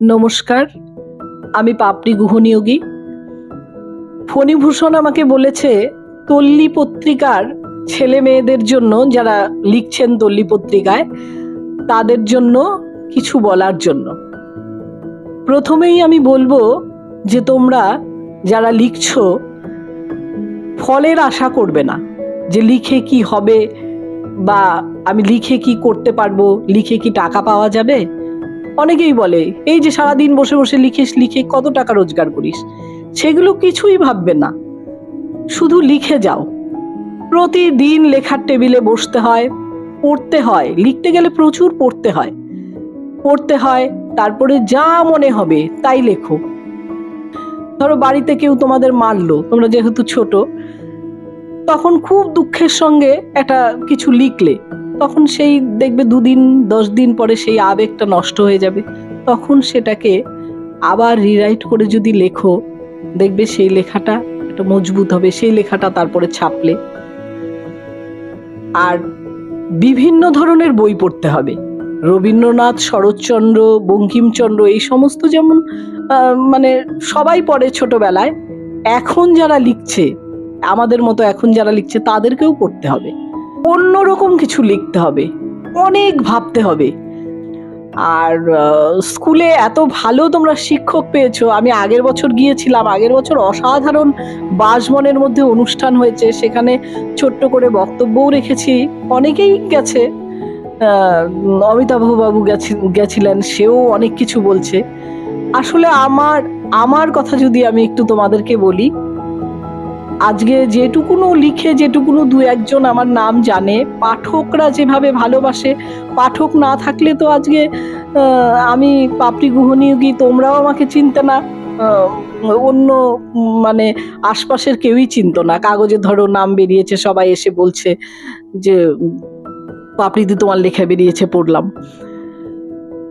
নমস্কার, আমি পাপড়ি গুহনিয়োগী। ফণীভূষণ আমাকে বলেছে, তল্লি পত্রিকার ছেলে মেয়েদের জন্য যারা লিখছেন তল্লি পত্রিকায়, তাদের জন্য কিছু বলার জন্য। প্রথমেই আমি বলব যে তোমরা যারা লিখছ, ফলের আশা করবে না যে লিখে কি হবে বা আমি লিখে কি করতে পারব, লিখে কি টাকা পাওয়া যাবে। অনেকেই বলে, এই যে সারাদিন বসে বসে লিখিস, লিখে কত টাকা রোজগার করিস? সেগুলো কিছুই ভাববে না। শুধু লিখে যাও। প্রতিদিন লেখার টেবিলে বসতে হয়, পড়তে হয়। লিখতে গেলে প্রচুর পড়তে হয়। পড়তে হয়, তারপরে যা মনে হবে তাই লেখো। ধরো বাড়িতে কেউ তোমাদের মারলো, তোমরা যেহেতু ছোট, তখন খুব দুঃখের সঙ্গে একটা কিছু লিখলে। তখন সেই দেখবে দুদিন দশ দিন পরে সেই আবেগটা নষ্ট হয়ে যাবে। তখন সেটাকে আবার রিরাইট করে যদি লেখো, দেখবে সেই লেখাটা একটা মজবুত হবে, সেই লেখাটা তারপরে ছাপলে। আর বিভিন্ন ধরনের বই পড়তে হবে। রবীন্দ্রনাথ, শরৎচন্দ্র, বঙ্কিমচন্দ্র, এই সমস্ত যেমন মানে সবাই পড়ে ছোটবেলায়। এখন যারা লিখছে, আমাদের মতো এখন যারা লিখছে, তাদেরকেও পড়তে হবে। অন্যরকম কিছু লিখতে হবে অনেক ভাবতে হবে। আর স্কুলে এত ভালো তোমরা শিক্ষক পেয়েছ আমি আগের বছর গিয়েছিলাম আগের বছর অসাধারণ বাসবনের মধ্যে অনুষ্ঠান হয়েছে সেখানে ছোট্ট করে বক্তব্যও রেখেছি অনেকেই গেছে আহ, অমিতাভ বাবু গেছি- গেছিলেন সেও অনেক কিছু বলছে। আসলে আমার আমার কথা যদি আমি একটু তোমাদেরকে বলি আজকে যেটুকুনো লিখে যেটুকুনো দু একজন আমার নাম জানে। পাঠকরা যেভাবে ভালোবাসে পাঠক না থাকলে তো আজকে আমি পাপড়ি গুহনিয়োগী তোমরাও আমাকে চিনতে না। অন্য মানে আশপাশের কেউই চিনত না। কাগজে ধরো নাম বেরিয়েছে সবাই এসে বলছে যে উম, পাপড়িদি তোমার লেখা বেরিয়েছে পড়লাম।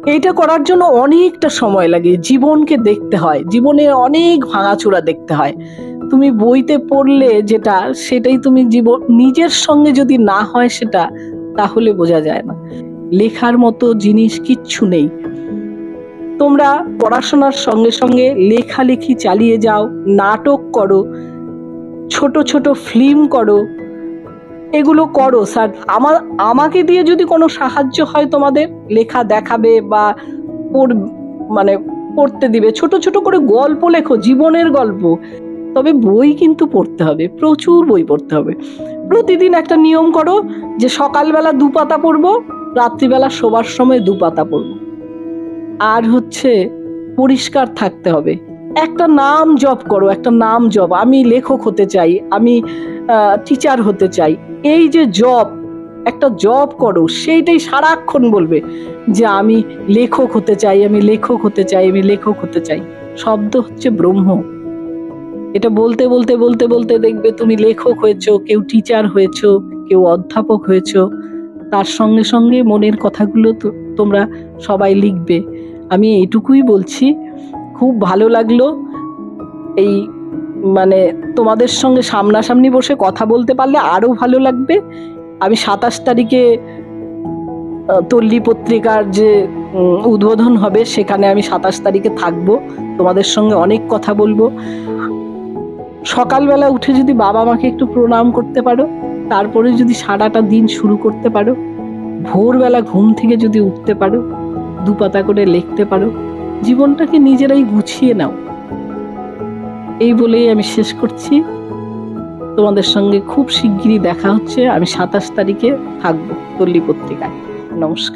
এইটা করার জন্য অনেকটা সময় লাগে। জীবনকে দেখতে হয়। জীবনে অনেক ভাঙাচোরা দেখতে হয়। তুমি বইতে পড়লে যেটা, সেটাই তুমি জীবন, নিজের সঙ্গে যদি না হয় সেটা, তাহলে বোঝা যায় না। লেখার মতো জিনিস কিচ্ছু নেই। তোমরা পড়াশোনার সঙ্গে সঙ্গে লেখালেখি চালিয়ে যাও, নাটক করো, ছোট ছোট ফিল্ম করো, এগুলো করো স্যার। আমার আমাকে দিয়ে যদি কোনো সাহায্য হয় তোমাদের, লেখা দেখাবে বা পড় মানে পড়তে দিবে। ছোট ছোট করে গল্প লেখো, জীবনের গল্প। তবে বই কিন্তু পড়তে হবে, প্রচুর বই পড়তে হবে। প্রতিদিন একটা নিয়ম করো যে সকালবেলা দু পাতা পড়ব, রাত্রিবেলা শোবার সময় দু পাতা পড়ব। আর হচ্ছে পরিষ্কার থাকতে হবে। একটা নাম জপ করো, একটা নাম জপ। আমি লেখক হতে চাই, আমি টিচার হতে চাই। এই যে জব একটা জব করো, সেইটাই সারাক্ষণ বলবে যে আমি লেখক হতে চাই, আমি লেখক হতে চাই, আমি লেখক হতে চাই। শব্দ হচ্ছে ব্রহ্ম। এটা বলতে বলতে বলতে বলতে দেখবে তুমি লেখক হয়েছো, কেউ টিচার হয়েছো, কেউ অধ্যাপক হয়েছো। তার সঙ্গে সঙ্গে মনের কথাগুলো তোমরা সবাই লিখবে। আমি এটুকুই বলছি। খুব ভালো লাগল এই মানে তোমাদের সঙ্গে সামনাসামনি বসে কথা বলতে পারলে আরও ভালো লাগবে। আমি সাতাশ তারিখে তল্লি পত্রিকার যে উদ্বোধন হবে সেখানে আমি সাতাশ তারিখে থাকব। তোমাদের সঙ্গে অনেক কথা বলব। সকালবেলা উঠে যদি বাবা মাকে একটু প্রণাম করতে পারো, তারপরে যদি সারাটা দিন শুরু করতে পারো, ভোরবেলা ঘুম থেকে যদি উঠতে পারো দু পাতা করে লিখতে পারো, জীবনটাকে নিজেরাই গুছিয়ে নাও। এই বলেই আমি শেষ করছি। তোমাদের সঙ্গে খুব শিগগিরই দেখা হচ্ছে। আমি সাতাশ তারিখে থাকব তল্লি পত্রিকায়। নমস্কার।